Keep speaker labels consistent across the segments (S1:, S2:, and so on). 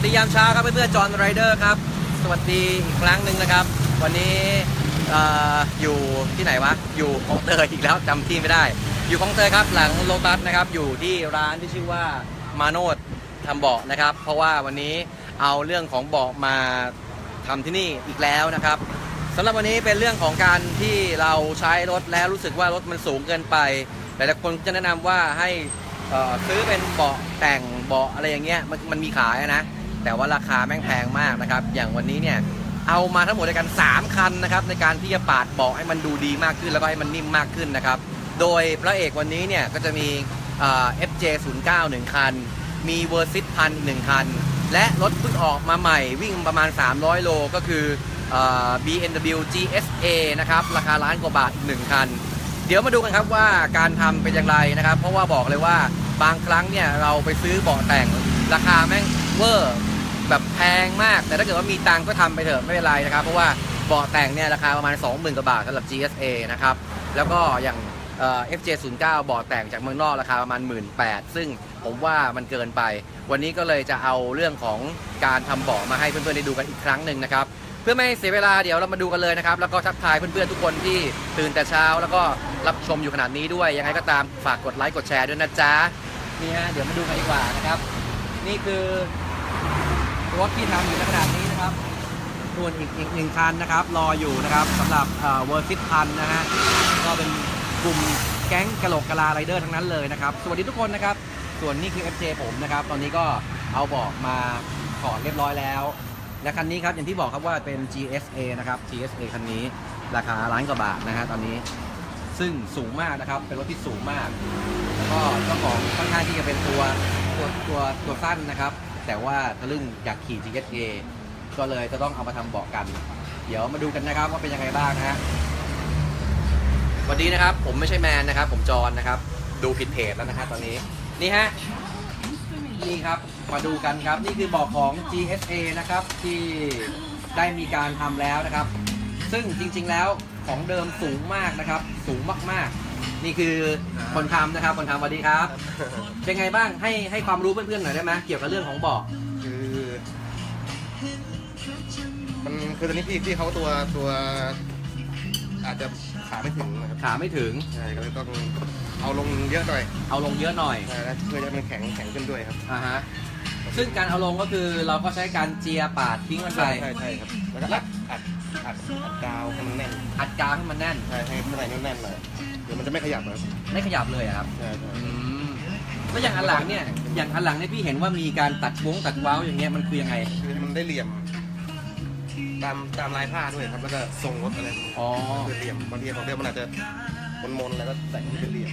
S1: วัสดียามเช้าครับเพื่อนๆจอห์นไรเดอร์ครับ สวัสดีอีกครั้งหนึ่งนะครับ วันนี้เอ่ออยู่ที่ไหนวะ อยู่คลองเตยอีกแล้วจำที่ไม่ได้ อยู่คลองเตยครับหลังโลตัสนะครับ อยู่ที่ร้านที่ชื่อว่ามาโนดทำเบาะนะครับ เพราะว่าวันนี้เอาเรื่องของเบาะมาทำที่นี่อีกแล้วนะครับสำหรับวันนี้เป็นเรื่องของการที่เราใช้รถแล้วรู้สึกว่ารถมันสูงเกินไปหลายๆคนจะแนะนำว่าให้ เอ่อซื้อเป็นเบาะแต่งเบาะอะไรอย่างเงี้ยมันมันมีขายอะนะ แต่ว่าราคาแม่งแพงมากนะครับ อย่างวันนี้เนี่ยเอามาทั้งหมดด้วยกัน 3 คันนะครับในการที่จะปาดเบาะให้มันดูดีมากขึ้นแล้วก็ให้มันนิ่มมากขึ้นนะครับ โดยพระเอกวันนี้เนี่ยก็จะมีเอ่อ FJ09 1คัน มีเวอร์ซิตพันหนึ่งคัน และรถเพิ่งออกมาใหม่วิ่งประมาณ 300 โลก็คือเอ่อ BMW GSA นะครับราคาล้านกว่าบาทอีกหนึ่งคัน เดี๋ยวมาดูกันครับว่าการทำเป็นอย่างไรนะครับ เพราะว่าบอกเลยว่าบางครั้งเนี่ยเราไปซื้อเบาะแต่งราคาแม่ง เวอร์แบบแพงมาก แต่ถ้าเกิดว่ามีตังก็ทำไปเถอะไม่เป็นไรนะครับ เพราะว่าเบาะแต่งเนี่ยราคาประมาณ 20,000กว่าบาทสำหรับ GSA นะครับ แล้วก็อย่างเอ่อ FJ09 เบาะแต่งจากเมืองนอกราคาประมาณ 18,000ซึ่งผมว่ามันเกินไป วันนี้ก็เลยจะเอาเรื่องของการทำเบาะมาให้เพื่อนๆได้ดูกันอีกครั้งหนึ่งนะครับ เพื่อไม่ให้เสียเวลาเดี๋ยวเรามาดูกันเลยนะครับ แล้วก็ทักทายเพื่อนๆทุกคนที่ตื่นแต่เช้า แล้วก็รับชมอยู่ขนาดนี้ด้วย ยังไงก็ตามฝากกดไลค์กดแชร์ด้วยนะจ๊ะนี่ฮะเดี๋ยวมาดูกันดีกว่านะครับ นี่คือ รถที่ทำอยู่ในขนาดนี้นะครับ ส่วนอีกอีกหนึ่งคันนะครับ รออยู่นะครับสำหรับเวอร์ซิตพันนะฮะก็เป็นกลุ่มแก๊งกะโหลกกะลาไรเดอร์ทั้งนั้นเลยนะครับ สวัสดีทุกคนนะครับ ส่วนนี่คือ FJ ผมนะครับ ตอนนี้ก็เอาเบอกมาถอดเรียบร้อยแล้ว และคันนี้ครับอย่างที่บอกครับว่าเป็น GSA นะครับ GSA คันนี้ราคาล้านกว่าบาทนะฮะตอนนี้ ซึ่งสูงมากนะครับ เป็นรถที่สูงมาก แล้วก็เจ้าของค่อนข้างที่จะเป็นตัวตัวตัวตัวสั้นนะครับ แต่ว่าทะลึ่งอยากขี่ GSA ก็เลยจะต้องเอามาทำเบาะกัน เดี๋ยวมาดูกันนะครับว่าเป็นยังไงบ้างนะฮะวัสดีนะครับผมไม่ใช่แมนนะครับ ผมจอนนะครับ ดูผิดเพจแล้วนะฮะตอนนี้นี่ฮะนี่ครับมาดูกันครับนี่คือเบอกของ GSA นะครับที่ได้มีการทำแล้วนะครับ ซึ่งจริงๆแล้วของเดิมสูงมากนะครับ สูงมากๆ นี่คือคนทำนะครับ คนทำสวัสดีครับเป็นไงบ้างให้ให้ความรู้เพื่อนๆหน่อยได้ไหมเกี่ยวกับเรื่องของเบอก
S2: คือมันคือตอนนี้พี่พี่เขาตัวตัวอาจจะขาไม่ถึงนะครับ
S1: ขาไม่ถึง
S2: ใช่ก็เลยต้องเอาลงเยอะหน่อย
S1: เอาลงเยอะหน่อย
S2: ใช่แล้วเพื่อจะให้มันแข็งแข็งขึ้นด้วยครับ
S1: อ่าฮะซึ่งการเอาลงก็คือเราก็ใช้การเจียปาดทิ้งมันไป
S2: ใช่ใช่ครับแล้วก็อัดอัดอัดอัดกาวให้มันแน่น
S1: อัดกาวให้มันแน่น
S2: ใช่ให้ข้างในแน่นๆหน่อยเดี๋ยวมันจะไม่ขยับนะครับ
S1: ไม่ขยับเลยอะครับ
S2: ใช่ใช่
S1: อืมแล้วอย่างอันหลังเนี่ย อย่างอันหลังเนี่ยพี่เห็นว่ามีการตัดวงตัดเว้าอย่างเงี้ยมันคือยังไง
S2: คือให้มันได้เหลี่ยม ตามตามลายผ้าด้วยครับ แล้วก็ทรงรถอะไร
S1: อ๋อ
S2: คือเหลี่ยมบางทีของเดิมมันอาจจะมนๆแล้วก็แต่งให้เป็นเหลี่ยม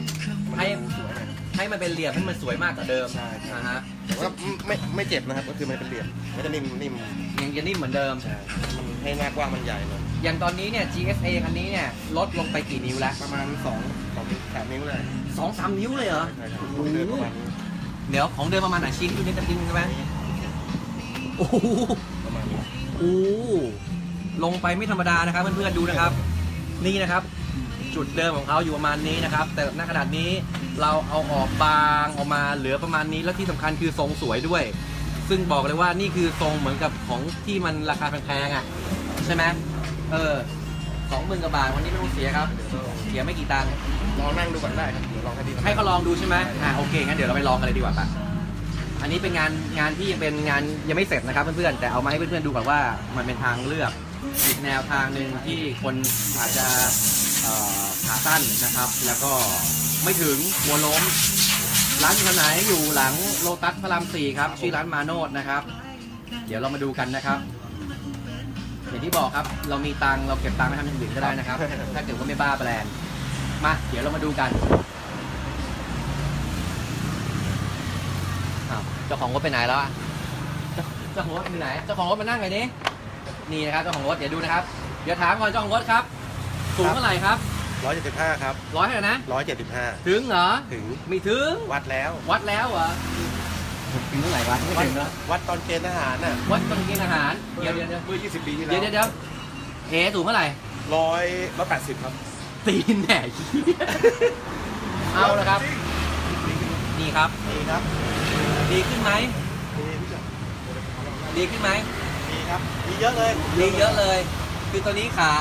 S2: มัน
S1: ให้
S2: ดูสวยหน่อย
S1: ให้มันเป็นเหลี่ยมให้มันสวยมากกว่าเดิม
S2: ใช่ใช่
S1: นะฮะ
S2: แต่ว่าไม่ไม่เจ็บนะครับ ก็คือมันเป็นเหลี่ยมมันจะนิ่มนิ่ม
S1: ยังจะนิ่มเหมือนเดิม
S2: ใช่มันให้หน้ากว้างมันใหญ่หน่อย
S1: อย่างตอนนี้เนี่ย GSA คันนี้เนี่ยลดลงไปกี่นิ้วแล้ว
S2: ประมาณสองสองสามนิ้วเลย
S1: สองสามนิ้วเลยเหรอ
S2: ใช่ครับ
S1: โอ้โห
S2: เดินประมาณนี้
S1: เดี๋ยวของเดิมประมาณไหนชิ้นอยู่ในตะกินใช่ไหมโอ้โห
S2: ประมาณนี้
S1: โอ้โหลงไปไม่ธรรมดานะครับเพื่อนๆดูนะครับ นี่นะครับ จุดเดิมของเขาอยู่ประมาณนี้นะครับ แต่ณขนาดนี้เราเอาออกบางออกมาเหลือประมาณนี้แล้วที่สำคัญคือทรงสวยด้วย ซึ่งบอกเลยว่านี่คือทรงเหมือนกับของที่มันราคาแพงๆอะใช่ไหม เออสองหมื่นกว่าบาทวันนี้ไม่ต้องเสียครับ เสียไม่กี่ตังค์
S2: ลองนั่งดูก่อนได้ครับเดี๋ยวลองให้ดี
S1: ให้เขาลองดูใช่ไหมอ่าโอเคงั้นเดี๋ยวเราไปลองกันเลยดีกว่าปะอันนี้เป็นงานงานที่ยังเป็นงานยังไม่เสร็จนะครับเพื่อนๆแต่เอามาให้เพื่อนๆดูก่อนว่ามันเป็นทางเลือกอีกแนวทางหนึ่งที่คนอาจจะเอ่อขาสั้นนะครับ แล้วก็ไม่ถึงหัวล้ม ร้านอยู่ทางไหนอยู่หลังโลตัสพระรามสี่ครับชื่อร้านมาโนดนะครับ เดี๋ยวเรามาดูกันนะครับ อย่างที่บอกครับ เรามีตังค์เราเก็บตังค์ไปทำอย่างอื่นก็ได้นะครับ ถ้าเกิดว่าไม่บ้าแบรนด์มา เดี๋ยวเรามาดูกันอ้าวเจ้าของรถไปไหนแล้วอะเจ้าเจ้าของรถไปไหน เจ้าของรถมานั่งไงนี้ นี่นะครับเจ้าของรถเดี๋ยวดูนะครับ เดี๋ยวถามก่อนเจ้าของรถครับ สูงเท่าไหร่ครับ
S2: ร้อยเจ็ดสิบห้าครับ
S1: ร้อยเท่าไหร่นะ
S2: ร้อยเจ็ดสิบห้า
S1: ถึงเหรอ
S2: ถึง
S1: ไม่ถึง
S2: วัดแล้ว
S1: วัดแล้วเหรอ ถึงเท่าไหร่วะไม่
S2: วัด
S1: ถึงแล้ว
S2: วัดตอนเกณฑ์ทหารน่ะ
S1: วัดตอนกินอาหาร เดี๋ยวเดี๋ยวเดี๋ยว
S2: เมื่อยี่สิบปีที่
S1: เดี๋ยว
S2: แล้ว
S1: เดี๋ยวเดี๋ยวเอ๋สูงเท่าไหร่
S2: ร้อยร้อยแปดสิบครับ
S1: ตีนแหน่เหี้ยเอาละครับ นี่ครับ
S2: นี่ครับ
S1: ดีขึ้นไหม
S2: นี่พี่จ๋า
S1: ดีขึ้นไหม
S2: ดีครับดีเยอะเลย
S1: ดีเยอะเลย คือตอนนี้ขา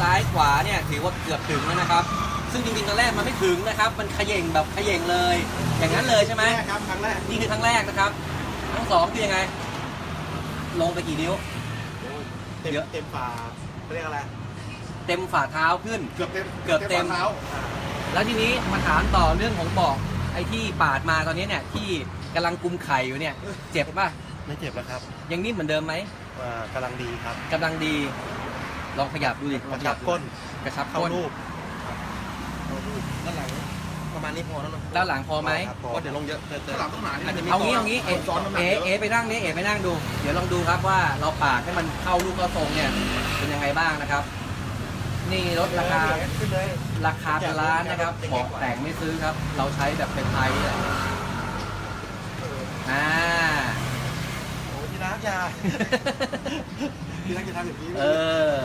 S1: ซ้ายขวาเนี่ยถือว่าเกือบถึงแล้วนะครับ ซึ่งจริงๆตอนแรกมันไม่ถึงนะครับ มันเขย่งแบบเขย่งเลย อย่างนั้นเลยใช่ไหม
S2: แรกครับครั้งแรก
S1: นี่คือครั้งแรกนะครับครั้งสองคือยังไง ลงไปกี่นิ้ว
S2: เต็ม
S1: เยอะ
S2: เต็มฝาเขาเรียกอะไร
S1: เต็มฝ่าเท้าขึ้น
S2: เกือบเต็ม
S1: เกือบเต็ม
S2: ฝาเท้า
S1: แล้วทีนี้มาถามต่อเรื่องของบอกไอ้ที่ปาดมาตอนนี้เนี่ยที่กำลังกุมไข่อยู่เนี่ย เจ็บป่ะ
S2: ไม่เจ็บแล้วครับ
S1: ยังนิ่มเหมือนเดิมไหม
S2: อ่ากำลังดีครับ
S1: กำลังดี ลองขยับดูดิ
S2: กระชับก้น
S1: กระชับ
S2: เข้า
S1: ก้น
S2: รูป เข้ารูปด้านหลังประมาณนี้พอแล้วเนอะ
S1: ด้านหลังพอไหม
S2: ครับพอเดี๋ยวลงเยอะเติมเติมหลังต้องหนา
S1: อาจจะเอางี้เอางี้เอ
S2: ซ้อนน้ำหนัก
S1: เอ
S2: เยอะ
S1: เอไปนั่งนี่เอไปนั่งดู เดี๋ยวลองดูครับว่าเราปาดให้มันเข้าลูกเข้าทรงเนี่ยเป็นยังไงบ้างนะครับ นี่ลดราคา
S2: ขึ้นเลย
S1: ราคาเป็นล้านนะครับบอกแต่งไม่ซื้อครับ เราใช้แบบเป็นไทยนี่แหละอ่า
S2: โอ้ที่รักอยา ที่รักจะทำอย่างนี้
S1: เออ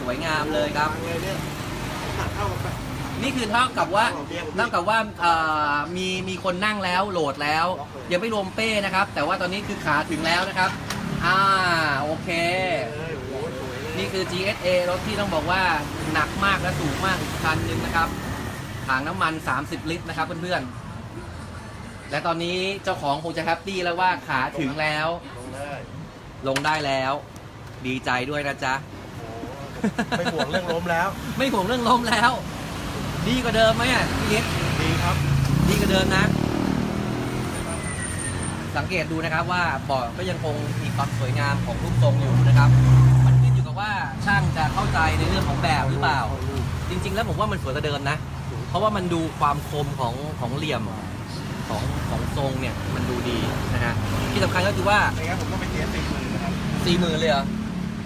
S1: สวยงามเลยครับ
S2: เลยเนี่ยห นี่
S1: คือเท่ากับว่าเท่ากับว่ามีมีคนนั่งแล้วโหลดแล้วยังไม่รวมเป้นะครับ แต่ว่าตอนนี้คือขาถึงแล้วนะครับอ่าโอเค นี่คือ GSA รถที่ต้องบอกว่าหนักมากและสูงมากอีกคันหนึ่งนะครับถังน้ำมัน 30 ลิตรนะครับเพื่อนๆ และตอนนี้เจ้าของคงจะแฮปปี้แล้วว่าขาถึงแล้ว
S2: ลงได้
S1: ลงได้แล้ว ดีใจด้วยนะจ๊ะ
S2: ไม่ห่วงเรื่องล้มแล้ว
S1: ไม่ห่วงเรื่องล้มแล้ว ดีกว่าเดิมไหมอะพี่เล็ก
S2: ดีครับ
S1: ดีกว่าเดิมนะ สังเกตดูนะครับว่าเบาะก็ยังคงมีความสวยงามของรูปทรงอยู่นะครับ มันขึ้นอยู่กับว่าช่างจะเข้าใจในเรื่องของแบบหรือเปล่า จริง ๆ แล้วผมว่ามันสวยกว่าเดิมนะ เพราะว่ามันดูความคมของของเหลี่ยมของของทรงเนี่ยมันดูดีนะฮะที่สำคัญก็คือว่า
S2: ไม่งั้นผมต้องไปเสียสี่หมื่นนะครับ
S1: สี่หมื่นเลยเหรอ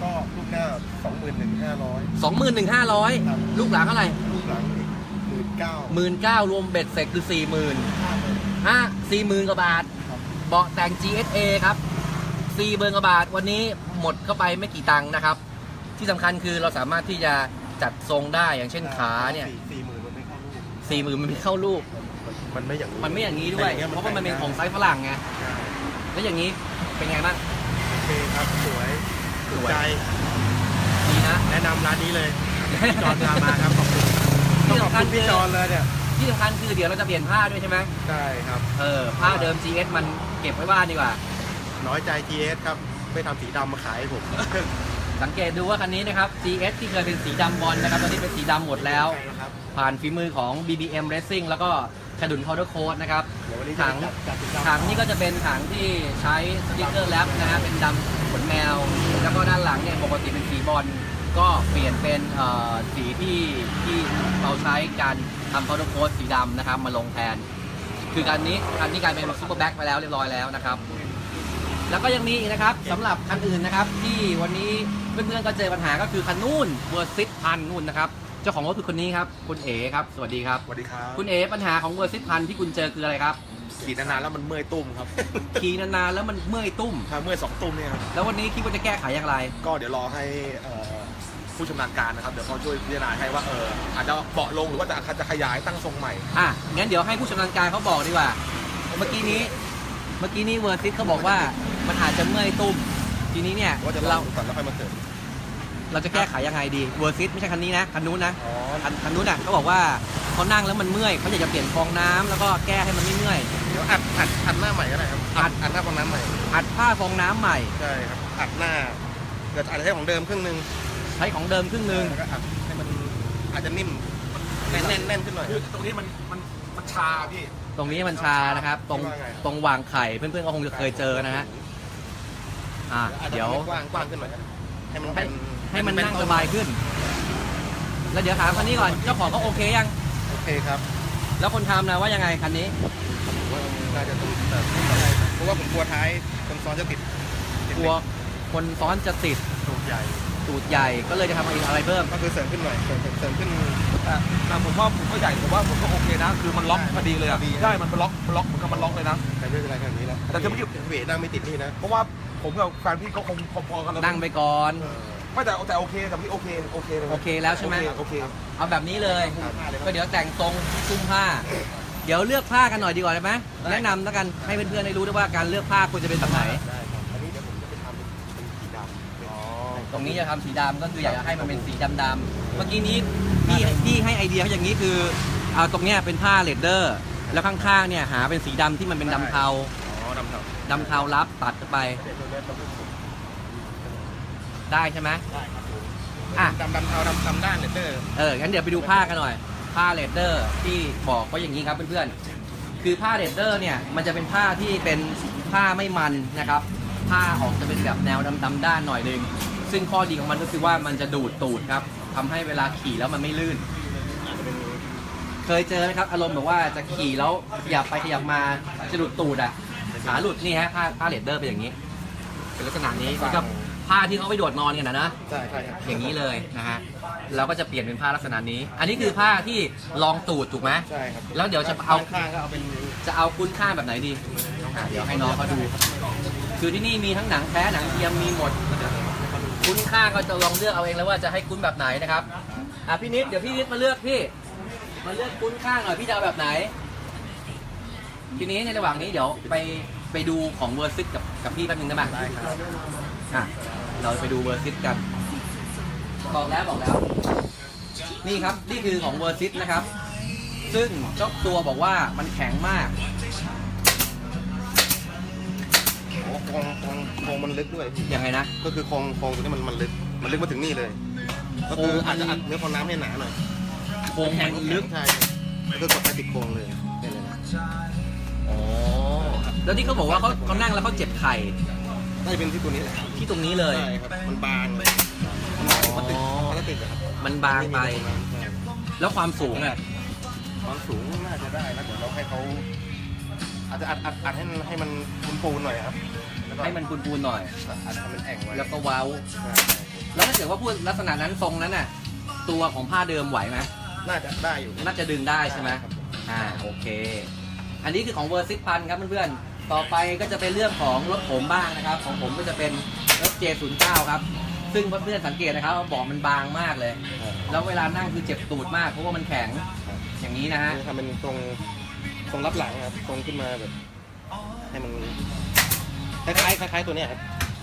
S2: ก็ลูกหน้าสองหมื่นหนึ่งห้าร้อย
S1: สองหมื่นหนึ่งห้าร้อย
S2: ครับ
S1: ลูกหลังเท่าไหร่
S2: ลูกหลังอีกหมื่นเก้า
S1: หมื่นเก้ารวมเบ็ดเสร็จคือสี่หมื่น
S2: ห้าหมื่น
S1: ห้าสี่หมื่นกว่าบาท
S2: ครับ
S1: เบาะแต่ง GSA ครับสี่หมื่นกว่าบาท วันนี้หมดเข้าไปไม่กี่ตังค์นะครับ ที่สำคัญคือเราสามารถที่จะจัดทรงได้อย่างเช่นขาเนี่ย
S2: สี่หมื่นมันไม่เข้าลูก
S1: สี่หมื่นมันไม่เข้ารูป
S2: มันไม่อย่าง
S1: มันไม่อย่างนี้ด้วย
S2: แต่อย่างเงี้ยมัน
S1: เพราะว่ามันเป็น
S2: แต่งได้
S1: ของไซส์ฝรั่งไง แล้วอย่างนี้เป็นไงบ้าง
S2: โอเคครับ สวย
S1: ส
S2: ถูก
S1: วย
S2: ใจ
S1: ดีนะ
S2: แนะนำร้านนี้เลยพี่จอนพามาครับขอบคุณ
S1: ที่
S2: ต้องขอบ
S1: สำคัญ
S2: คุณพี่จอนเลยเนี่ย
S1: ที่สำคัญคือเดี๋ยวเราจะเปลี่ยนผ้าด้วยใช่ไหม
S2: ใช่ครับ
S1: เออผ้าเดิม GS มันเก็บไว้บ้านดีกว่า
S2: น้อยใจ GS ครับ ไม่ทำสีดำมาขายให้ผม
S1: สังเกตดูว่าคันนี้นะครับ GS ที่เคยเป็นสีดำบอลนะครับตอนนี้เป็นสีดำหมดแล้ว
S2: นะครับ
S1: ผ่านฝีมือของ BBM Racing แล้วก็ ขดุน Powder Coat นะครับ
S2: เดี๋ยววันนี้
S1: ถัง
S2: จัดจัดสีดำ
S1: ถังนี่ก็จะเป็นถังที่ใช้สติ๊กเกอร์แรปนะฮะเป็นดำขนแมว แล้วก็ด้านหลังเนี่ยปกติเป็นสีบอลก็เปลี่ยนเป็นเอ่อสีที่ที่เราใช้การทำ powder coat สีดำนะครับมาลงแทน คือการนี้คันนี้กลายเป็นซูเปอร์แบ็คไปแล้วเรียบร้อยแล้วนะครับแล้วก็ยังมีอีกนะครับสำหรับคันอื่นนะครับ ที่วันนี้เพื่อนๆก็เจอปัญหาก็คือคันนู่นเวอร์ซิตพันนู่นนะครับ เจ้าของรถคือคนนี้ครับ คุณเอ๋ครับ สวัสดีครับ
S2: สวัสดีครับ
S1: คุณเอ๋ปัญหาของเวอร์ซิตพันที่คุณเจอคืออะไรครับ
S2: ขี่นานๆแล้วมันเมื่อยตุ้มครับ
S1: ขี่นานๆแล้วมันเมื่อยตุ้ม
S2: ถ้าเมื่อยสองตุ้มเนี่ยครับ
S1: แล้ววันนี้คิดว่าจะแก้ไขอย่างไร
S2: ก็เดี๋ยวรอให้เอ่อผู้ชำนาญการนะครับ เดี๋ยวเขาช่วยพิจารณาให้ว่าเอออาจจะเบาะลงหรือว่าจะจะขยายตั้งทรงใหม่
S1: อะงั้นเดี๋ยวให้ผู้ชำนาญการเขาบอกดีกว่า เมื่อกี้นี้ เมื่อกี้นี้เวอร์ซิตเขาบอกว่ามันอาจจะเมื่อยตุ้ม ทีนี้เนี่ย
S2: ว่าจะล
S1: เรา
S2: องก่อนแล้วค่อยมาเสริม
S1: เราจะแก้ไขยังไงดีเวอร์ซิตไม่ใช่คันนี้นะคันนู้นนะ
S2: อ๋อ
S1: คันคันนู้นอะเขาบอกว่าเขานั่งแล้วมันเมื่อยเขาอยากจะเปลี่ยนฟองน้ำแล้วก็แก้ให้มันไม่เมื่อย
S2: เดี๋ยวอัดอัดอัดหน้าใหม่ก็ได้ครับ
S1: อั
S2: อั
S1: ด
S2: ดอัดหน้าฟองน้ำใหม่
S1: อัดผ้าฟองน้ำใหม่
S2: ใช่ครับอัดหน้าเกิดอาจจะใช้ของเดิมครึ่งหนึง
S1: ใช้ของเดิมครึ่งหนึ่ง
S2: แล้วก็อัดให้มันอาจจะนิ่มแน่นแน่นแน่นขึ้นหน่อย
S3: คือตรงนี้มันมันมันชาพี่
S1: ตรงนี้มันชานะครับ ตรง
S2: ว่าไง
S1: ตรงวางไข่เพื่อนๆก็คงจะเคยเจอนะฮะอะ
S2: อาจจะ
S1: เดี๋ยว
S2: ทำให้กว้างกว้างขึ้นหน่อยให้มัน
S1: ให้
S2: เป็น
S1: ให้มัน
S2: เป็
S1: นั่ง
S2: ต้
S1: สบายขึ้น แล้วเดี๋ยวถามคันนี้ก่อน เจ้าของเขาโอเคยัง
S2: โอเคครับ
S1: แล้วคนทำนะว่ายังไงคันนี้
S2: ผมว่าน่าจะต้องแต่เพราะว่าผมกลัวท้ายคนซ้อนจะติดติด
S1: กลัวคนซ้อนจะติด
S2: ตูดใหญ่
S1: ตูดใหญ่ก็เลยจะทำอะไรเพิ่ม
S2: ก็คือเสริมขึ้นหน่อยเสริมเสริมขึ้น
S3: แต่แต่ผมว่าผมก็ใหญ่ผมว่าผมก็โอเคนะ คือมันล็อกพอดีเลยอะ
S2: พอดี
S3: ใช่มันล็อกมันล็อกมันก็มันล็อกเลยนะ
S2: แต่ไม่เป็นไรขนาดนี้แล้ว
S3: แต่จะไม่หยุด
S2: เวทนั่งไม่ติดนี่นะ
S3: เพราะว่าผมกับแฟนพี่เขาคงพอๆกันเลย
S1: นั่งไปก่อน
S2: เออ
S3: ไม่แต่แต่โอเคแต่พี่โอเคโอเคเลย
S1: โอเคแล้วใช่ไหม
S3: โอเค
S1: เอาแบบนี้เลย
S2: ครับ
S1: ก็เดี๋ยวแต่งทรงซุ้มผ้า เดี๋ยวเลือกผ้ากันหน่อยดีกว่าได้ไหมแนะนำแล้วกันให้เพื่อนๆได้รู้ด้วยว่าการเลือกผ้าควรจะเป็นแบบไหน
S2: ได้ครับอันนี้เดี๋ยวผม
S1: ตรงนี้จะทำสีดำก็คืออยากจะให้มันเป็นสีดำๆเมื่อกี้นี้พี่พี่ให้ไอเดียเขาอย่างนี้คือ เอาตรงเนี้ยเป็นผ้าเลดเดอร์ แล้วข้างๆเนี่ยหาเป็นสีดำที่มันเป็นดำเทา
S2: อ๋อดำเทา
S1: ดำเทารับตัดเข้าไป ได้ใช่ไหม
S2: ได้ครับผม
S1: อะ
S2: ดำดำเทาดำดำด้านเลเตอร์
S1: เอองั้นเดี๋ยวไปดูผ้ากันหน่อย ผ้าเลดเดอร์ที่บอกว่าอย่างนี้ครับเพื่อนๆ คือผ้าเลดเดอร์เนี่ยมันจะเป็นผ้าที่เป็นผ้าไม่มันนะครับ ผ้าออกจะเป็นแบบแนวดำๆด้านหน่อยนึง ซึ่งข้อดีของมันก็คือว่ามันจะดูดตูดครับทำให้เวลาขี่แล้วมันไม่ลื่น เคยเจอไหมครับอารมณ์แบบว่าจะขี่แล้วขยับไปขยับมาจะหลุดตูดอะขาหลุดนี่ฮะผ้าผ้าเลดเดอร์เป็นอย่างนี้ เป็นลักษณะนี้แล้วก็ ผ้าที่เขาไปโดดนอนกันนะนะ
S2: ใช่ใช่ครับ
S1: อย่างนี้เลยนะฮะ เราก็จะเปลี่ยนเป็นผ้าลักษณะนี้ อันนี้คือผ้าที่รองตูดถูกไหม
S2: ใช่ครับ
S1: แล้วเดี๋ยวจะเอา
S2: ข้างๆก็เอาเป็น
S1: จะเอาคุ้นข้างแบบไหนดีอะเดี๋ยวให้น้องเขาดู คือที่นี่มีทั้งหนังแท้หนังเทียมมีหมด คุ้นข้างก็จะลองเลือกเอาเองแล้วว่าจะให้คุ้นแบบไหนนะครับ อะพี่นิดเดี๋ยวพี่นิดมาเลือกพี่ มาเลือกคุ้นข้างหน่อยพี่จะเอาแบบไหน ทีนี้ในระหว่างนี้เดี๋ยวไปไปดูของเวอร์ซิตกับกับพี่แป๊บนึงได้ไหม
S2: ได้ครับ
S1: อะ เราไปดูเวอร์ซิตกัน บอกแล้วบอกแล้ว นี่ครับ นี่คือของเวอร์ซิตนะครับ ซึ่งเจ้าตัวบอกว่ามันแข็งมาก
S2: โอ้โครงโครงโครงมันลึกด้วยพี่
S1: ยังไงนะ
S2: ก็คือโครงโครงตัวนี้มันมันลึก มันลึกมาถึงนี่เลย ก็คืออาจจะอัดเนื้อฟองน้ำให้หนาหน่อย
S1: โครงมันลึก
S2: ใช่ก็คือกดไปติดโครงเลยเนี่ยเลยนะ
S1: อ๋อแล้วที่เขาบอกว่าเขาเขานั่งแล้วเขาเจ็บไข่
S2: น่าจะเป็นที่ตัวนี้แหละครับ
S1: ที่ตรงนี้เลย
S2: ใช่ครับมันบางเลยมันบางพลาสติกพลาสติกอะครับ
S1: มันบางไป
S2: ใช่
S1: แล้วความสูงอะ
S2: ความสูงน่าจะได้นะเดี๋ยวเราให้เขาอาจจะอัดอัดอัดให้มันให้มันปูนปูนๆหน่อยครับแล้วก็
S1: ให้มันปูนๆหน่อย
S2: อัดให้มันแอ่งไว้
S1: แล้วก็เว้า
S2: ใช่
S1: แล้วถ้าเกิดว่าพูดลักษณะนั้นทรงนั้นน่ะ ตัวของผ้าเดิมไหวไหม
S2: น่าจะได้อยู่
S1: น่าจะดึงได้ใช่ไหม
S2: ครับ
S1: อ่าโอเค อันนี้คือของเวอร์ซิตพันครับเพื่อนๆ ต่อไปก็จะเป็นเรื่องของรถผมบ้างนะครับ ของผมก็จะเป็นรถ J09 ครับ ซึ่งเพื่อนๆสังเกตนะครับว่าเบาะมันบางมากเลย แล้วเวลานั่งคือเจ็บตูดมากเพราะว่ามันแข็งอย่างนี้นะฮะ
S2: ทำเป็นตรงตรงรับหลังครับตรงขึ้นมาแบบให้มันคล้ายๆคล้ายๆตัวเนี้ยครับ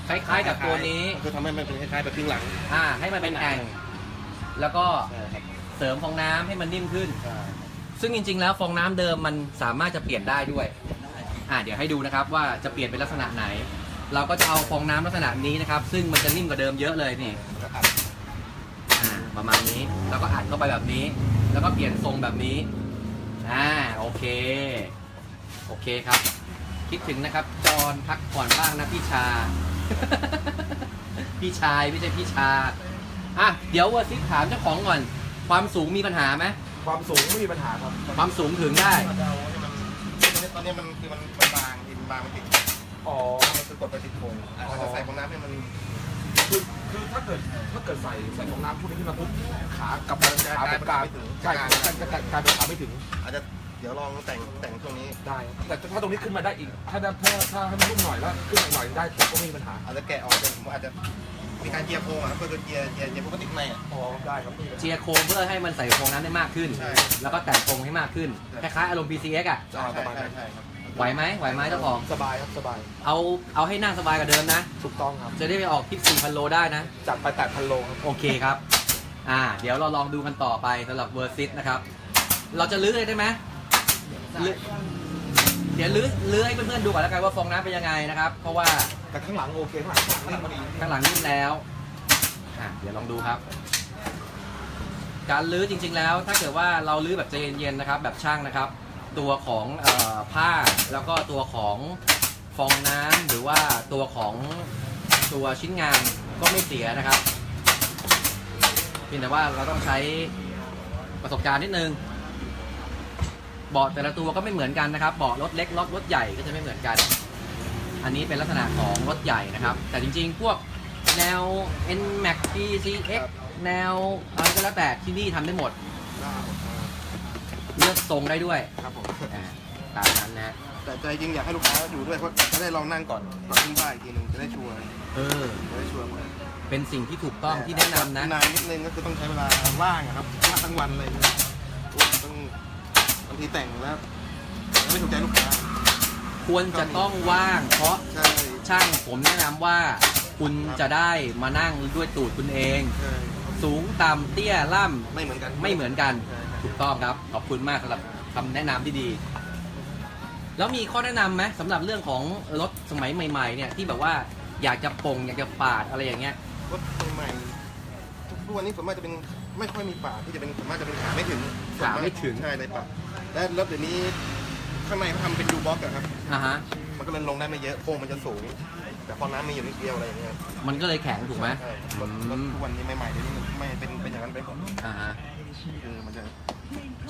S1: คล้ายๆกับตัวนี้
S2: คือทำให้มันเป็นคล้ายๆแบบครึ่งหลัง
S1: อ่าให้มันเป็นแอ่งแล้วก็
S2: ใช่ครับ
S1: เสริมฟองน้ำให้มันนิ่มขึ้น
S2: ใช่
S1: ซึ่งจริง ๆ แล้วฟองน้ำเดิมมันสามารถจะเปลี่ยนได้ด้วย อ่าเดี๋ยวให้ดูนะครับว่าจะเปลี่ยนเป็นลักษณะไหน เราก็จะเอาฟองน้ำลักษณะนี้นะครับ ซึ่งมันจะนิ่มกว่าเดิมเยอะเลยนี่
S2: แล้วก็อัด
S1: อ่าประมาณนี้แล้วก็อัดเข้าไปแบบนี้ แล้วก็เปลี่ยนทรงแบบนี้อ่าโอเค โอเคครับ คิดถึงนะครับ จอนพักผ่อนบ้างนะพี่ชา พี่ชายไม่ใช่พี่ชาอะเดี๋ยวว่าซิถามเจ้าของก่อน ความสูงมีปัญหาไหม
S3: ความสูงไม่มีปัญหาครับ
S1: ความสูงถึงได้
S2: เราจะเอาให้มัน ตอนนี้มันคือมันมันบางดินบางมันติด
S3: อ๋อ
S2: มันคือกดไปติดโครงเราจะใส่ของน้ำให้มัน
S3: คือคือถ้าเกิดถ้าเกิดใส่ใส่ของน้ำพวกนี้ขึ้นมาปุ๊บขากับขาเป็นกลางใช่การการการเป็นขาไม่ถึง
S2: อาจจะเดี๋ยวลองแต่งแต่งช่วงนี้
S3: ได้ แต่ถ้าตรงนี้ขึ้นมาได้อีก ถ้าถ้าถ้าให้มันนุ่มหน่อยแล้วขึ้นมาหน่อยได้ผมก็ไม่มีปัญหา
S2: อาจจะแกะออกเป็นผมอาจจะ มีการเจียร์โครงอะก็คือเจียร์เจียร์เจียร์พวกติดในอะ
S3: อ๋อได้ครับ
S1: เจียร์โครงเพื่อให้มันใส่โครงนั้นได้มากขึ้น
S2: ใช่
S1: แล้วก็แต่งโครงให้มากขึ้น คล้ายๆอารมณ์ PCX อะ
S2: ใช่ใช่ใช่ใช่ครับ
S1: ไหวไหมไหวไหมเจ้าของ
S3: สบายครับสบาย
S1: เอา เอาให้นั่งสบายกว่าเดิมนะ
S3: ถูกต้องครับ
S1: จะได้ไปออกทริป4,000โลได้นะ
S3: จัดไป8,000โลครับ
S1: โอเคครับ อ่า เดี๋ยวเราลองดูกันต่อไปสำหรับเวอร์ซิตนะครับ เราจะลื้อเลยได้ไหมลื้อเดี๋ยวลื้อลื้อให้เพื่อนๆดูก่อนแล้วกันว่าฟองน้ำเป็นยังไงนะครับ เพราะว่า
S3: แต่ข้างหลังโอเคข้างหลังข้างหลังพอดี
S1: ข้างหลังนิ่มแล้วอะเดี๋ยวลองดูครับ การลื้อจริง ๆ แล้ว ถ้าเกิดว่าเราลื้อแบบใจเย็นๆนะครับ แบบช่างนะครับ ตัวของเออผ้าแล้วก็ตัวของฟองน้ำหรือว่าตัวของตัวชิ้นงานก็ไม่เสียนะครับเพียงแต่ว่าเราต้องใช้ประสบการณ์นิดนึงเบาะแต่ละตัวก็ไม่เหมือนกันนะครับเบาะรถเล็กรถรถใหญ่ก็จะไม่เหมือนกัน อันนี้เป็นลักษณะของรถใหญ่นะครับ แต่จริงๆ พวกแนว N Max PCX แนวอะไรก็แล้วแต่ที่นี่ทำได้หมด เลือกทรงได้ด้วย
S2: ครับผม
S1: อ่าตามนั้นนะ
S2: แต่ใจจริงอยากให้ลูกค้าอยู่ด้วยเพราะจะได้ลองนั่งก่อนก่อนขึ้นบ้านอีกทีหนึงจะได้ชัวร์
S1: เออ
S2: จะได้ชัวร์
S1: เป็นสิ่งที่ถูกต้องที่แนะนำนะ
S2: นานนิดนึงก็คือต้องใช้เวลาว่างอะครับว่างทั้งวันเลยต้องบางทีแต่งแล้วไม่ถูกใจลูกค้า
S1: ควรจะต้องว่าง เพราะ
S2: ใช่
S1: ช่างผมแนะนำว่าคุณจะได้มานั่งด้วยตูดคุณเอง
S2: ใช่
S1: สูงต่ำเตี้ยล่
S2: ไม่เหมือนกันำ
S1: ไม่เหมือนกัน
S2: ใช่ครับ
S1: ถูกต้องครับ ขอบคุณมากสำหรับคำแนะนำที่ดี แล้วมีข้อแนะนำไหมสำหรับเรื่องของรถสมัยใหม่ๆเนี่ยที่แบบว่าอยากจะปงอยากจะปาดอะไรอย่างเงี้ย
S2: รถใหม่ๆทุกวันนี้ส่วนมากจะเป็นไม่ค่อยมีป่าที่จะเป็นส่วนมากจะเป็นขาไม่ถึง
S1: ขาไม่ถึง
S2: ใช่ในป่าและรถเดี๋ยวนี้ ข้างในเขาทำเป็นยูบ็อกอะครับ
S1: อ่าฮะ
S2: มันก็เลยลงได้ไม่เยอะโค้งมันจะสูง แต่พอน้ำมีอยู่นิดเดียวอะไรอย่างเงี้ย
S1: มันก็เลยแข็งถูกไหม
S2: ใช่รถรถทุกวันนี้ใหม่ๆเดี๋ยวนี้ไม่เป็นเป็นอย่างนั้นไปหมด
S1: อ่าฮะ
S2: คือมันจะ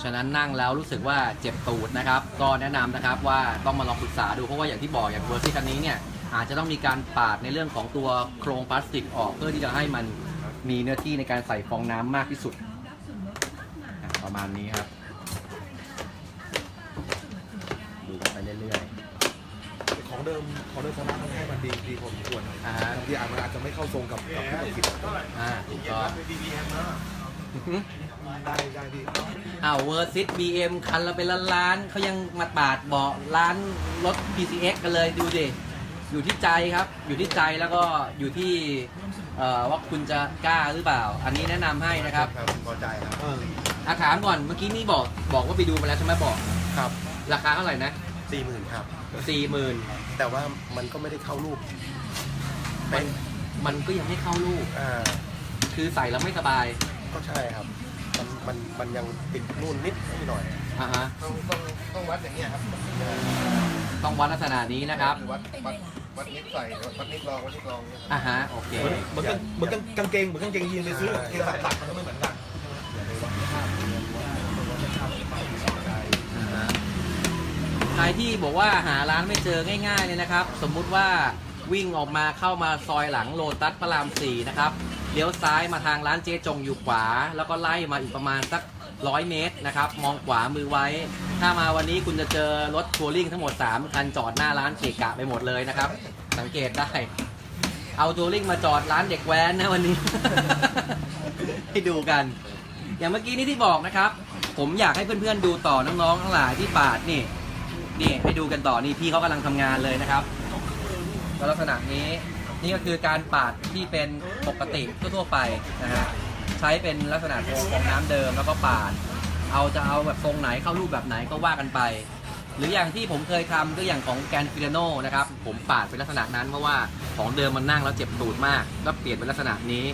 S1: ฉะนั้นนั่งแล้วรู้สึกว่าเจ็บตูดนะครับ ก็แนะนำนะครับว่าต้องมาลองปรึกษาดูเพราะว่าอย่างที่บอกอย่างเวอร์ซี่คันนี้เนี่ยอาจจะต้องมีการปาดในเรื่องของตัวโครงพลาสติกออกเพื่อที่จะให้มันมีเนื้อที่ในการใส่ฟองน้ำมากที่สุดอะประมาณนี้ครับ เรื่อย
S3: ของเดิมของเดิมของร้านเขาให้มันดีดีพอสมควร
S1: ๆอ่าฮะ
S3: บางทีอาจมันอาจจะไม่เข้าทรงกับกับที่เราคิด
S1: อ่าถูกต้องอื้อหือ
S3: ได้ได้ดี
S1: อ้าวเวอร์ซิตบีเอ็มคันละเป็นล้านๆเขายังมาปาดเบาะร้านรถ PCX กันเลยดูดิ อยู่ที่ใจครับ อยู่ที่ใจแล้วก็อยู่ที่เอ่อว่าคุณจะกล้าหรือเปล่า อันนี้แนะนำให้นะครับ
S2: พอใจครับ
S3: เออ
S1: อาถามก่อนเมื่อกี้นี่บอกบอกว่าไปดูมาแล้วใช่ไหมบอก
S2: ครับ
S1: ราคาเท่าไหร่นะ
S2: สี่หมื่นครับ
S1: สี่หมื่น
S2: แต่ว่ามันก็ไม่ได้เข้ารูป
S1: มันมันก็ยังไม่เข้าลูก
S2: อ่า
S1: คือใส่แล้วไม่สบาย
S2: ก็ใช่ครับ มันมันมันยังติดนู่นนิดนิดหน่อย
S1: อ่าฮะ
S2: ต้องต้องต้องวัดอย่างเงี้ยครับ
S1: ต้องวัดลักษณะนี้นะครับ
S2: วัดวัดวัดนิดใส่วัดนิดลองวัดนิดลองเนี่ย
S1: อ่าฮะ โอเค
S3: เหมือนเหมือนกางเหมือนกางเกงเหมือนกางเกงยีนไปซื้อกางเกงตัดตัดมันก็ไม่เหมือนกัน
S1: ใครที่บอกว่าหาร้านไม่เจอง่ายๆเนี่ยนะครับ สมมุติว่าวิ่งออกมาเข้ามาซอยหลังโลตัสพระรามสี่นะครับเลี้ยวซ้ายมาทางร้านเจจงอยู่ขวา แล้วก็ไล่มาอีกประมาณสักร้อยเมตรนะครับ มองขวามือไว้ ถ้ามาวันนี้คุณจะเจอรถทัวริงทั้งหมด 3 คันจอดหน้าร้านเกะกะไปหมดเลยนะครับ สังเกตได้ เอาทัวริงมาจอดร้านเด็กแว้นนะวันนี้ ให้ดูกัน อย่างเมื่อกี้นี้ที่บอกนะครับ ผมอยากให้เพื่อนๆดูต่อน้องๆทั้งหลายที่ปาดนี่ นี่ให้ดูกันต่อนี่พี่เขากำลังทำงานเลยนะครับก็ลักษณะนี้นี่ก็คือการปาดที่เป็นปกติทั่วๆไปนะฮะใช้เป็นลักษณะโครงของน้ำเดิมแล้วก็ปาด เอาจะเอาแบบทรงไหนเข้ารูปแบบไหนก็ว่ากันไป หรืออย่างที่ผมเคยทำก็อย่างของแกนฟิลโนนะครับผมปาดเป็นลักษณะนั้นเพราะว่าของเดิมมันนั่งแล้วเจ็บตูดมาก ก็เปลี่ยนเป็นลักษณะนี้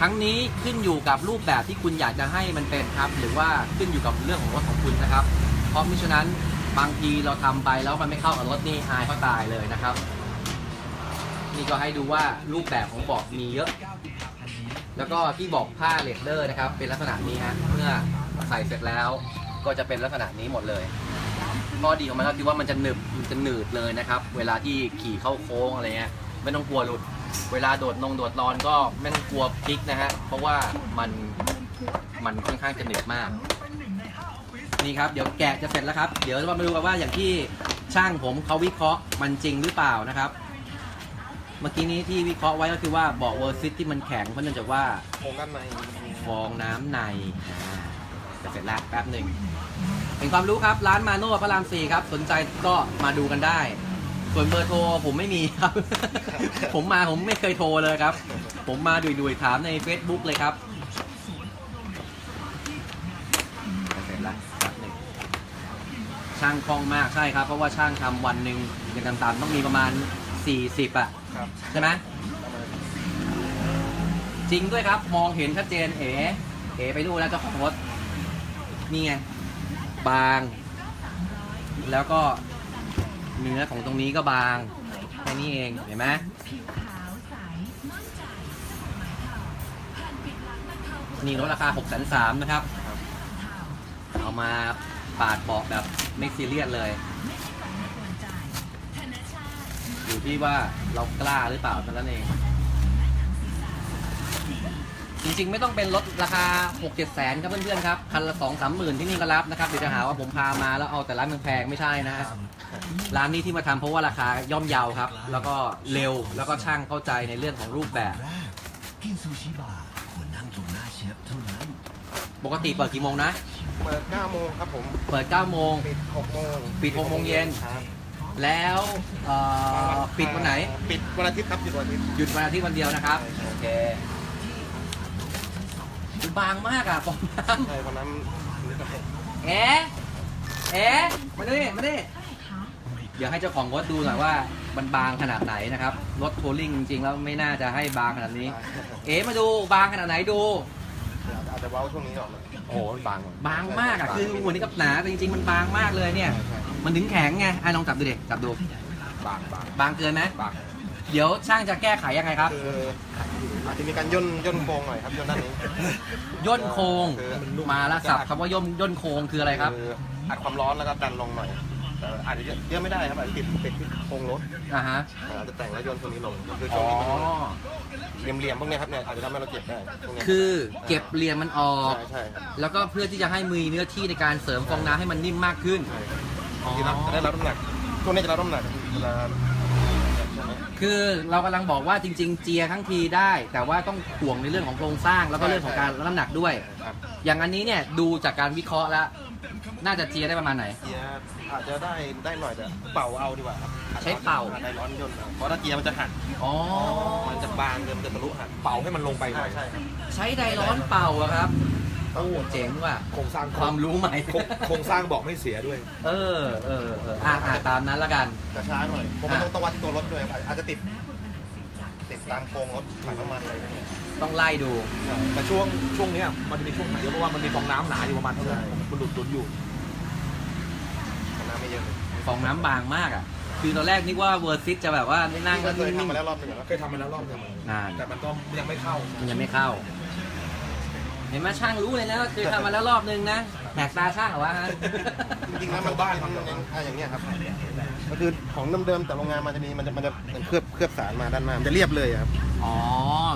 S1: ทั้งนี้ขึ้นอยู่กับรูปแบบที่คุณอยากจะให้มันเป็นครับ หรือว่าขึ้นอยู่กับเรื่องของรถของคุณนะครับ เพราะมิฉะนั้น บางทีเราทำไปแล้วมันไม่เข้ากับรถนี่อายเขาตายเลยนะครับ นี่ก็ให้ดูว่ารูปแบบของเบาะมีเยอะ แล้วก็ที่บอกผ้าเลดเดอร์นะครับ เป็นลักษณะนี้ฮะเมื่อใส่เสร็จแล้วก็จะเป็นลักษณะนี้หมดเลยข้อดีของมันก็คือว่ามันจะหนึบมันจะหนืดเลยนะครับ เวลาที่ขี่เข้าโค้งอะไรเงี้ยไม่ต้องกลัวหลุด เวลาโดดนงโดดรอนก็ไม่ต้องกลัวพลิกนะฮะเพราะว่ามันมันค่อนข้างจะหนึบมาก นี่ครับเดี๋ยวแกะจะเสร็จแล้วครับ เดี๋ยวเรามาดูกันว่าอย่างที่ช่างผมเขาวิเคราะห์มันจริงหรือเปล่านะครับ เมื่อกี้นี้ที่วิเคราะห์ไว้ก็คือว่าเบาะเวอร์ซิตที่มันแข็งเพราะเนื่องจากว่า
S2: โครงด้านใน
S1: ฟองน้ำในอ่าจะเสร็จแล้วแป๊บหนึ่งเป็นความรู้ครับร้านมาโน่พระรามสี่ครับ สนใจก็มาดูกันได้ ส่วนเบอร์โทรผมไม่มีครับ ผมมาผมไม่เคยโทรเลยครับ ผมมาดุยๆถามใน Facebook เลยครับจะเสร็จแล้วแป๊บหนึ่ง ช่างคล่องมากใช่ครับ เพราะว่าช่างทำวันหนึ่งอย่างต่ำๆต้องมีประมาณ 40อะ
S2: ครับ
S1: ใช่ไหม
S2: ประมาณ
S1: จริงด้วยครับ มองเห็นชัดเจนเอ๋เอ๋ไปดูแล้วเจ้าของรถนี่ไงบาง แล้วก็เนื้อของตรงนี้ก็บางแค่นี้เองเห็นไหมนี่รถราคา6 3 0 0นะครับ เอามาปาดเบาะแบบ ไม่ซีเรียสเลย อยู่ที่ว่าเรากล้าหรือเปล่าเท่านั้นเอง จริงๆ ไม่ต้องเป็นรถราคา 6 7แสนครับเพื่อนๆครับ คันละ2 3หมื่นที่นี่ก็รับนะครับ เดี๋ยวจะหาว่าผมพามาแล้วเอาแต่ร้านแพงๆไม่ใช่นะฮะร้านนี้ที่มาทำเพราะว่าราคาย่อมเยาครับ แล้วก็เร็วแล้วก็ช่างเข้าใจในเรื่องของรูปแบบ
S4: กินซูชิบาร์ควรนั่งตรงหน้าเชฟเท่านั้น
S1: ปกติเปิดกี่โมงนะ
S2: เปิด9โมงครับผม
S1: เปิด9โมง
S2: ปิด6โมง
S1: ปิด6โมงเย็น
S2: ครับ
S1: แล้วเอ่อปิดวันไหน
S2: ปิดวันอาทิตย์ครับหยุดวันอาทิตย์
S1: หยุดวันอาทิตย์วันเดียวนะครับโอเค บางมากอะฟองน้
S2: ใช่วันนั้นนี่ก็เป็นำ
S1: เอ๊ะเอ๊ะมาดิมาดิเดี๋ยวให้เจ้าของรถดูหน่อยว่ามันบางขนาดไหนนะครับ รถทัวริงจริงๆแล้วไม่น่าจะให้บางขนาดนี้ เอ๊ะมาดูบางขนาดไหนดู
S2: อาจจะเว้าช่วงนี้ออกเลย
S3: โอ้โหบาง
S1: บางมากอะคือหัวนี้กับหนาแต่จริงๆ มันบางมากเลยเนี่ย มันถึงแข็งไงอะลองจับดูดิจับดู
S3: บางบาง
S1: บางเกินไหม
S3: บาง
S1: เดี๋ยวช่างจะแก้ไขยังไงครับ
S2: คืออาจจะมีการย่นย่นโครงหน่อยครับย่นด้านนี้
S1: ย่นโครง
S2: คือ
S1: มาแล้วสับคำว่าย่นย่นโครงคืออะไรครับ
S2: คืออัดความร้อนแล้วก็ดันลงหน่อย แต่อาจจะเยอะไม่ได้ครับอาจจะติดติดที่โครงรถ
S1: อ่าฮะ
S2: อาจจะแต่งแล้วย่นตรงนี้ลงคือ
S1: อ๋
S2: ช่ว
S1: อ
S2: งนี้มันเหลี่ยมๆพวกเนี้ยครับเนี่ยอาจจะทำให้เราเจ็บได้พวกเนี้ย
S1: คือเก็บเหลี่ยมมันออก
S2: ใช่ใช่ครับ
S1: แล้วก็เพื่อที่จะให้มือเนื้อที่ในการเสริมฟองน้ำให้มันนิ่มมากขึ้น
S2: ใช่ครับ
S1: อ๋อ
S2: ทีรับจะได้รับน้ำหนักช่วงนี้จะรับน้ำหนักเวลาใช่ไหม
S1: คือเรากำลังบอกว่าจริง ๆ เจียทั้งทีได้ แต่ว่าต้องห่วงในเรื่องของโครงสร้างแล้วก็เรื่องของการรับน้ำหนักด้วย
S2: ครับ
S1: อย่างอันนี้เนี่ยดูจากการวิเคราะห์แล้ว น่าจะเจียได้ประมาณไหน
S2: เกียร์อาจจะได้ได้หน่อยแต่เป่าเอาดีกว่าครับ
S1: ใช้เป่า
S2: ได้ร้อนย่นเอาเพราะถ้าเกียร์มันจะหัก
S1: อ๋อ
S2: มันจะบางเดิมจะทะลุหัก
S3: เป่าให้มันลงไปหน่
S2: ใช่
S3: อย
S2: ใช่ครับ
S1: ใช้ไดร้อนเป่าอะครับ โอ้เจ๋งว่ะ
S3: โครงสร้าง
S1: ความรู้ใหม่
S3: โครงโครงสร้างบอกไม่เสียด้วย
S1: เออเออเอออะอะตามนั้นละกัน
S2: จะช้าหน่อยผม
S1: อ่า
S2: ต้องต้องวัดที่ตัวรถด้วยครับอาจจะติดติดตามโครงรถถังน้ำมันอะไรอย่างเงี้ย
S1: ต้องไล่ดู
S3: แต่ช่วงช่วงเนี้ยมันจะมีช่วงไหนเยอะเพราะว่ามันมีฟองน้ำหนาอยู่ประมาณเท่าไหร่มันหลุดตุนอยู่
S2: น้ำไม่เยอะเลย
S1: ฟองน้ำบางมากอะ คือตอนแรกนึกว่าเวอร์ซิตจะแบบว่านั่ง
S2: เคย
S1: นิ่ง
S2: ทำมาแล้วรอบหนึงแล้ว
S3: เคยทำมาแล้วรอบหนึง
S1: ๆนาน
S3: แต่มันก็ยังไม่เข้า
S1: มันยังไม่เข้า เห็นไหมช่างรู้เลยนะว่าคือทำมาแล้วรอบนึงนะแหกตาช่างเหรอวะฮะ
S2: จริงๆแล้วมันบ้านมันยังอะอย่างเนี้ยครับ ก็คือของเดิมๆแต่โรงงานมันจะมีมันจะมันจะเหมือนเคลือบเคลือบสารมาด้านหน้ามันจะเรียบเลยครับ
S1: อ๋อ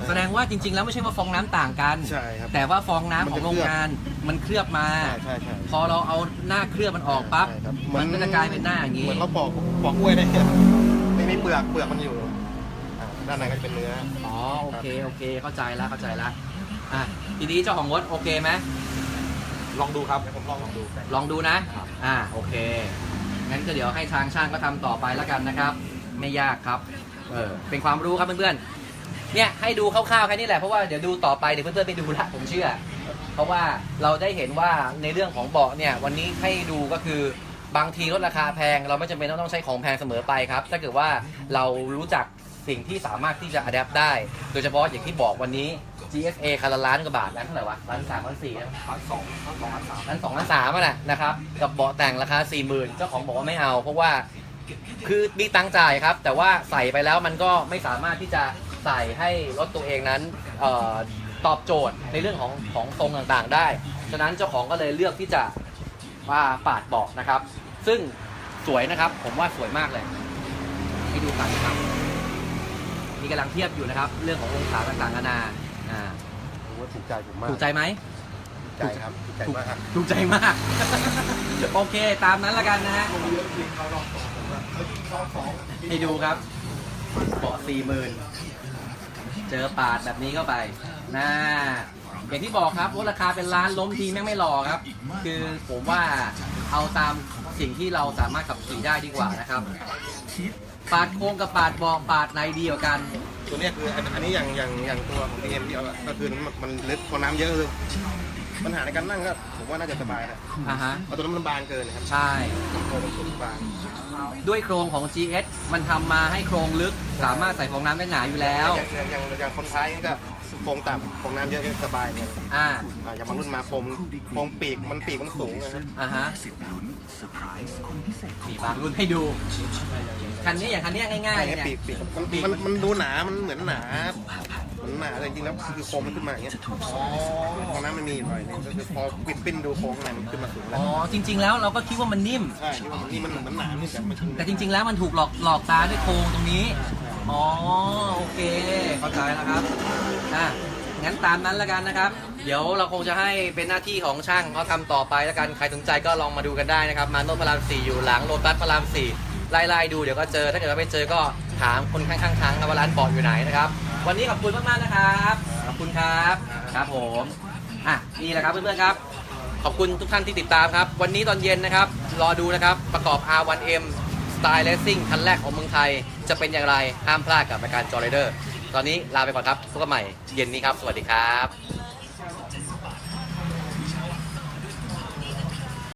S1: แสดงว่าจริง ๆ แล้วไม่ใช่ว่าฟองน้ำต่างกัน
S2: ใช่ครับ
S1: แต่ว่าฟองน้ำของ
S2: มันจะ
S1: โรงงานมันเคลือบมา
S2: ใช่ใช่ใช่
S1: พอเราเอาหน้าเคลือบมันออกปั๊บ
S2: ใช่ครับ
S1: มันก็จะกลายเป็นหน้าอย่างนี้
S2: เหมือนเราปอกปอกกล้วยได้ไม่มีเปลือกเปลือกมันอยู่อ่าด้านในก็จะเป็นเนื้อ
S1: อ๋อ โอเค โอเค เข้าใจแล้วเข้าใจแล้วอะ ทีนี้เจ้าของรถโอเคไหม
S3: ลองดูครับ
S2: เดี๋ยวผมลองลองดู
S1: ลองดูนะ อ่า โอเค งั้นก็เดี๋ยวให้ทางช่างก็ทำต่อไปแล้วกันนะครับ ไม่ยากครับ เออเป็นความรู้ครับเพื่อนๆ เนี่ยให้ดูคร่าวๆแค่นี้แหละเพราะว่าเดี๋ยวดูต่อไปเดี๋ยวเพื่อนๆไปดูละผมเชื่อ เพราะว่าเราได้เห็นว่าในเรื่องของเบาะเนี่ยวันนี้ให้ดูก็คือบางทีลดราคาแพง เราไม่จำเป็นต้องต้องใช้ของแพงเสมอไปครับ ถ้าเกิดว่าเรารู้จักสิ่งที่สามารถที่จะอัดแอปได้ โดยเฉพาะอย่างที่บอกวันนี้ GSA คันละล้านกว่าบาทล้านเท่าไหร่วะล้านสามล้านสี่นะ
S3: ล้านสองล้านสองล้านสาม
S1: ล้านสองล้านสามอะนะนะครับ กับเบาะแต่งราคาสี่หมื่นเจ้าของบอกว่าไม่เอา เพราะว่าคือมีตังค์จ่ายครับ แต่ว่าใส่ไปแล้วมันก็ไม่สามารถที่จะใส่ให้รถตัวเองนั้นเออตอบโจทย์ในเรื่องของของทรงต่างๆ ได้ ฉะนั้นเจ้าของก็เลยเลือกที่จะว่าปาดเบาะนะครับ ซึ่งสวยนะครับ ผมว่าสวยมากเลยให้ดูกันนะครับนี่กำลังเทียบอยู่นะครับ เรื่องขององศาต่างๆนานา อ่า
S2: ผมว่าถูกใจผมมาก
S1: ถูกใจไหม
S2: ถูกใจครับถูกใจมากครับ
S1: ถูกใจมาก โอเค ตามนั้นละกันนะฮะให้ดูครับเบาะสี่หมื่นเจอปาดแบบนี้เข้าไปน่าอย่างที่บอกครับว่าราคาเป็นล้านล้มทีแม่งไม่หล่อครับ คือผมว่าเอาตามสิ่งที่เราสามารถขับขี่ได้ดีกว่านะครับ ปาดโค้งกับปาดเบาะปาดไหนดีกว่ากัน
S2: ตัวเนี้ยคืออันอันนี้อย่างอย่างอย่างตัวของ BM ที่เอาอะก็คือมันมันลึกพอน้ำเยอะคือปัญหาในการนั่งก็ผมว่าน่าจะสบายนะ
S1: อ่าฮะ
S2: เพราะตัวนั้นมันบางเกินนะครับ
S1: ใช่
S2: โครงมันสูงบาง
S1: ด้วยโครงของ GS มันทำมาให้โครงลึกสามารถใส่ฟองน้ำได้หนาอยู่แล้ว
S2: อย่างอย่างอย่างอย่างคนท้ายนี่ก็ โครงต่ำโครงน้ำเยอะก็สบายเนี่ย
S1: อ่า
S2: อ่าอย่างบางรุ่นมาโครงโครงปีกมันปีกมันสูงนะครับ
S1: อ่าฮะมีบางรุ่นให้ดู คันนี้อย่างคันนี้ง่ายๆ
S2: ไอ้
S1: เนี่ย
S2: ปีกปีกมันมันมันดูหนา มันเหมือนหนาเหมือนหนาแต่จริงๆแล้วคือโครงมันขึ้นมาอย่างเงี้ยโครงน้ำมันมีอยู่หน่อยนึงก็คือพอปิดปิ้นดูโครงข้างในมันขึ้นมาสูงแล้
S1: อ๋
S2: ว
S1: อจริง ๆ แล้วเราก็คิดว่ามันนิ่ม
S2: ใช่ที่ว่ามันนี่มันเหมือนหนานี่แต่มัน
S1: แต่จริง ๆ แล้วมันถูกหลอกหลอกตาด้วยโครงตรงนี้ อ๋อโอเค เข้าใจแล้วครับอะงั้นตามนั้นแล้วกันนะครับ เดี๋ยวเราคงจะให้เป็นหน้าที่ของช่างเขาทำต่อไปแล้วกันใครสนใจก็ลองมาดูกันได้นะครับ มาโนนพระราม4อยู่หลังโลตัสพระราม4ไล่ๆดูเดี๋ยวก็เจอถ้าเกิดว่าไม่เจอก็ถามคนข้างๆทางนะว่าร้านเบาะอยู่ไหนนะครับ วันนี้ขอบคุณมากๆนะครับขอบคุณครับครับผมอะนี่แหละครับเพื่อนๆครับ ขอบคุณทุกท่านที่ติดตามครับ วันนี้ตอนเย็นนะครับ รอดูนะครับประกอบ R1M สไตล์เลสซิ่งคันแรกของเมืองไทย จะเป็นอย่างไรห้ามพลาดกับรายการจอร์เดอร์ ตอนนี้ลาไปก่อนครับพบกันใหม่เย็นนี้ครับ สวัสดีครับ